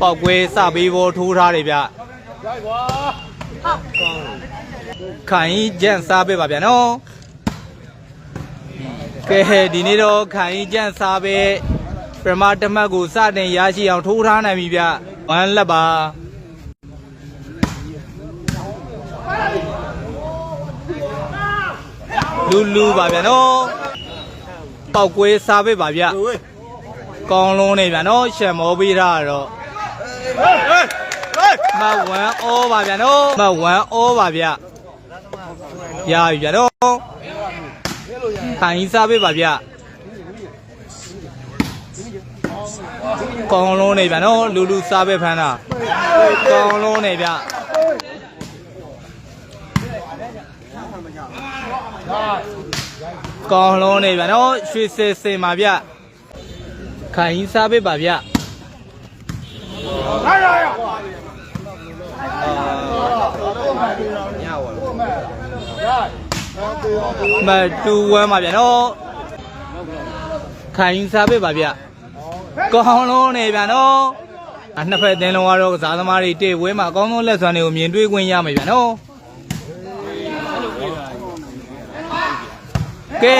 ပောက်ကွဲစပေးဖို့ထိုးထားတယ်ဗျခိုင်ကြန့်စားပေးပါဗျာနော်ကဲဒီနေ့တော့ခိုင်ကြန့်စားပေးပရမတမတ်ကိုစတင်ရရှိအောင်ထိုးထားနိုင်ပြီဗျဝမ်းလက်ပါလူလူပါဗျာနော်ပောက်ကွဲစားပေးပါဗျကောင်းလုံးနေဗျာနော်ရှံမောပေးထားတော့ မဝမ်အောပါဗျာနော်မဝမ်အောပါဗျရပြီဗျာနော်ခိုင်စားပေးပါဗျကောင်းလုံးနေဗျာနော်လူလူစားပေးဖမ်းတာကောင်းလုံးနေဗျကောင်းလုံးနေဗျာနော်ရွှေစင်စင်ပါဗျခိုင်စားပေးပါဗျ မတူဝမ်းပါဗျာနော်ခိုင်စားပေးပါဗျကောင်းလုံးနေဗျာနော်အနှစ်ဖက်တင်းလုံးကတော့ကစားသမားတွေတေဝဲမှာအကောင်းဆုံးလက်စွမ်းတွေကိုမြင်တွေ့ခွင့်ရမယ်ဗျာနော်ကဲ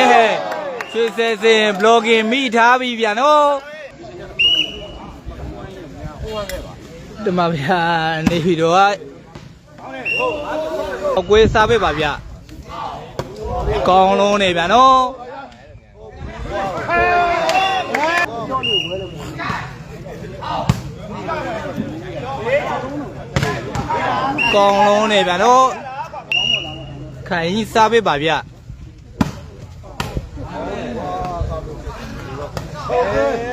ရွှေစဲစင် blogging မိထားပြီဗျာနော် ဒီမှာဗျာနေပြီးတော့အကွေးစားပေးပါဗျာကောင်းလုံးနေဗျာနော်ကောင်းလုံးနေဗျာနော်ခိုင်ကြီးစားပေးပါဗျာ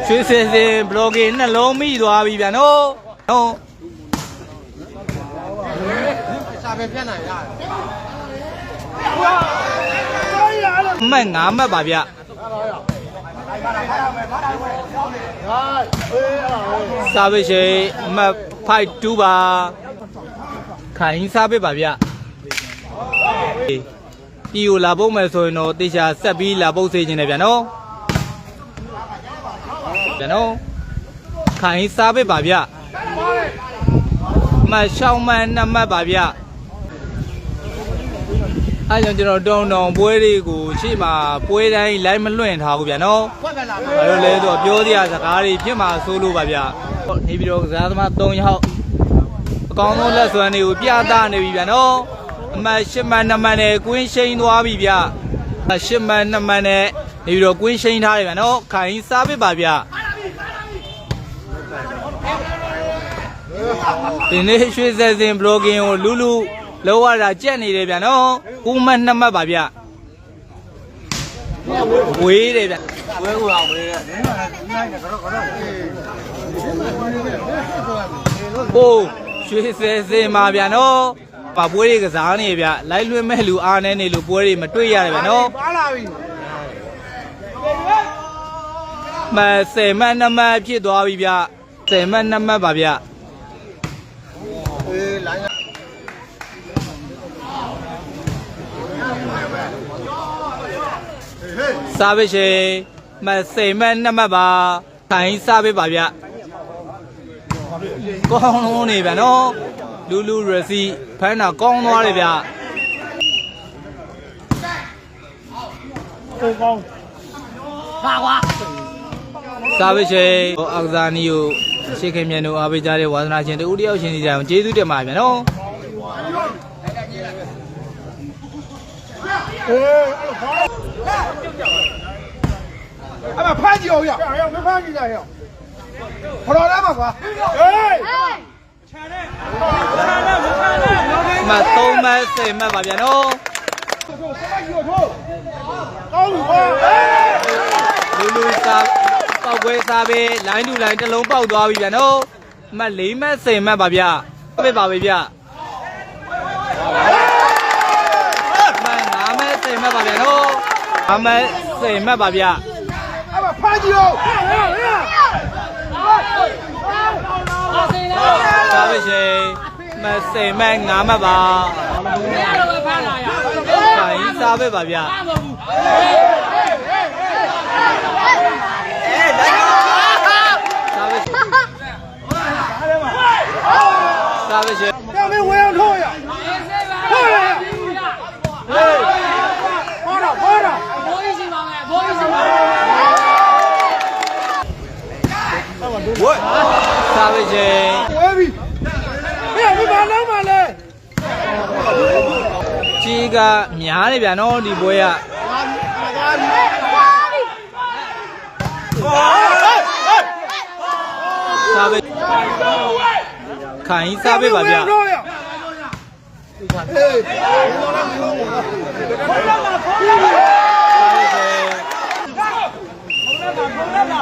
ရွှေစင်စင် blogging နှလုံးမိသွားပြီဗျာနော်နော်အမှတ်9မှတ်ပါဗျစားပေးရှိအမှတ်5 2ပါခိုင်စားပေးပါဗျဒီကိုလာပုတ်မယ်ဆိုရင်တော့တေချာဆက်ပြီးလာပုတ်စေခြင်းတယ်ဗျနော် ဗျနော်ခိုင်စားပေးပါဗျအမှတ်6မှတ်2မှတ်ပါဗျအဲကြောင့်ကျွန်တော်တောင်းတောင်းပွဲတွေကိုရှေ့မှာပွဲတိုင်းလိုက်မလွင့်ထားဘူးဗျာနော်။ဘာလို့လဲဆိုတော့ပြောစရာစကားတွေဖြစ်မှာဆိုလို့ပါဗျာ။နေပြီးတော့ကစားသမား3ယောက်အကောင်းဆုံးလက်စွမ်းတွေကိုပြသနေပြီဗျာနော်။အမှတ်8မှတ်2မှတ်နဲ့ကွင်းရှိန်သွားပြီဗျာ။အမှတ်8မှတ်2မှတ်နဲ့နေပြီးတော့ကွင်းရှိန်ထားတယ်ဗျာနော်။ခိုင်စားပစ်ပါဗျာ။ ဒီနေ့ရွှေစက်စင် blogging ကိုလူလူလောရတာကြက်နေတယ်ဗျာနော်။ဦးမှတ်2မှတ်ပါဗျာ။ဝေးတယ်ဗျာ။ဝေးကိုအောင်ဝေးတယ်။ဟိုးရွှေစက်စင်ပါဗျာနော်။ပါပွဲတွေကစားနေဗျာ။လိုက်လွှင့်မဲ့လူအားနေနေလို့ပွဲတွေမတွေ့ရတယ်ဗျာနော်။ပါလာပြီမဆယ်မှတ်နှစ်မှတ်ဖြစ်သွားပြီဗျဆယ်မှတ်နှစ်မှတ်ပါဗျ အေးလိုင်း စားပေးရှင်မဆယ်မှတ်နှစ်မှတ်ပါခိုင်းစားပေးပါဗျကောင်းလုံးနေဗျနော်လူလူရစီဖမ်းတာကောင်းသွားတယ်ဗျပုံကောင်းဟာကွာစားပေးရှင်ဟိုအာကစားနီကိုရှေ့ခင်မြန်တို့အားပေးကြတဲ့ဝါသနာရှင်တူတယောက်ရှင်စီကြအောင်ကျေးဇူးတင်ပါဗျနော်အေး အဲ့မဖမ်းကြည့်အောင်ရရမဖမ်းကြည့်ကြရခေါ်လာမှာကွာဟေးမသုံးမှတ်ဆယ်မှတ်ပါဗျနော်ထိုးစမကြီးထိုးကောင်းပြီကွာလူလူစားပောက်ကွဲစားပေးလိုင်းတူလိုင်းတစ်လုံးပေါက်သွားပြီဗျာနော်အမတ်၄မှတ်10မှတ်ပါဗျာပြပါပြီဗျာအမတ်5မှတ်10မှတ်ပါဗျာနော်အမတ်10မှတ်ပါဗျာ 你哦！阿信啦，阿不行，咪四咪五咪吧。阿姨，阿伯伯伯。下面我要呀！跳呀！跑着跑着，不好意思嘛，不好意思。 ဝတ်စားပြီချင်းဝဲပြီဟဲ့ဒီမှာလုံးပါလေကြီးကများတယ်ဗျာနော်ဒီပွဲကစားပြီခိုင်းစားပြီပါဗျာဟေးဘယ်တော့မှခေါ်ရမှာဘုံနဲ့မှာဘုံနဲ့မှာ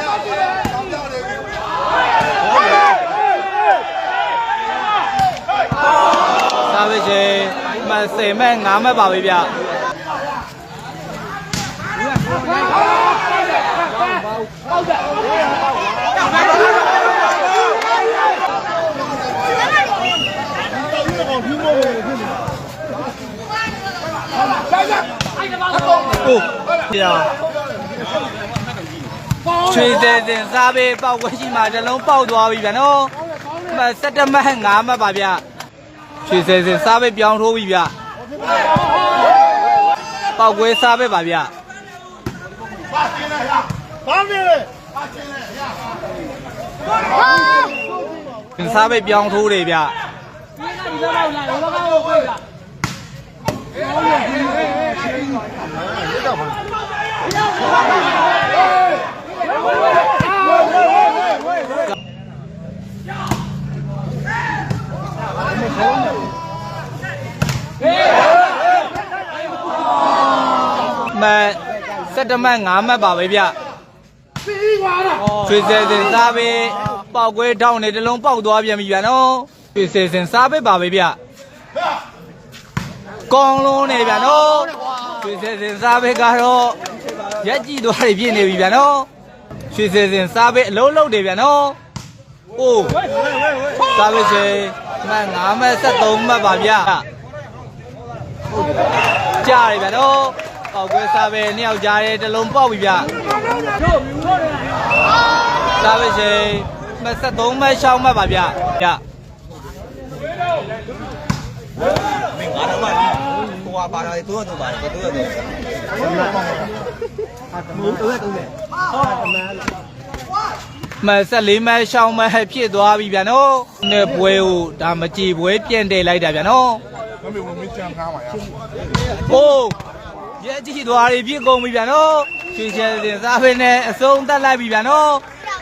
စားပဲရှင်မှန်10မဲ့9မဲ့ပါပဲဗျာကိုပြာချွေတဲ့တင်စားပေးပေါက်ခွဲရှိမှတစ်လုံးပေါက်သွားပြီဗျာနော်အမှ17မှတ်5မှတ်ပါဗျာ ချွေစဲစင်စားပေးပြောင်းထိုးပြီဗျာပေါက်ခွဲစားပေးပါဗျာ旁边7မှတ်5မှတ်ပါပဲဗျပြီးသွားတာဆွေစဲစင်စားပဲပေါက်ကွဲထောင်းနေတလုံးပေါက်သွားပြန်ပြီဗျာနော်ဆွေစဲစင်စားပဲပါပဲဗျကောင်းလုံးနေဗျာနော်ဆွေစဲစင်စားပဲကတော့ရက်ကြည့်သွားတွေပြည့်နေပြီဗျာနော်ရွှေစဲစင်စားပဲအလုံးလုံးတယ်ဗျာနော်အိုးစားပဲရှင်မှန်9မှတ်73မှတ်ပါဗျာကြားတယ်ဗျာနော် ပေါက်ကွဲစားပဲနှစ်ယောက်ကြားတဲ့တလုံးပေါက်ပြီဗျတို့မြူတော့တယ်စားပဲရှင်23မတ်ရှောင်းမတ်ပါဗျဗျမင်းငါတော့မလီဟိုကပါတာတွေ300ပါတယ်300ပါတယ်ဟာတမန်300 300ဟာတမန်မဆက်လေးမရှောင်းမဖြစ်သွားပြီဗျာနော်နဲ့ပွဲကိုဒါမကြည်ပွဲပြန်တယ်လိုက်တာဗျာနော်မမေဝင်မချမ်းကားပါရဟိုး က်ကြည့်သွားပြီဖြစ်ကုန်ပြီဗျနော်ရွှေချယ်တင်စားပဲနဲ့အဆုံးသတ်လိုက်ပြီဗျနော်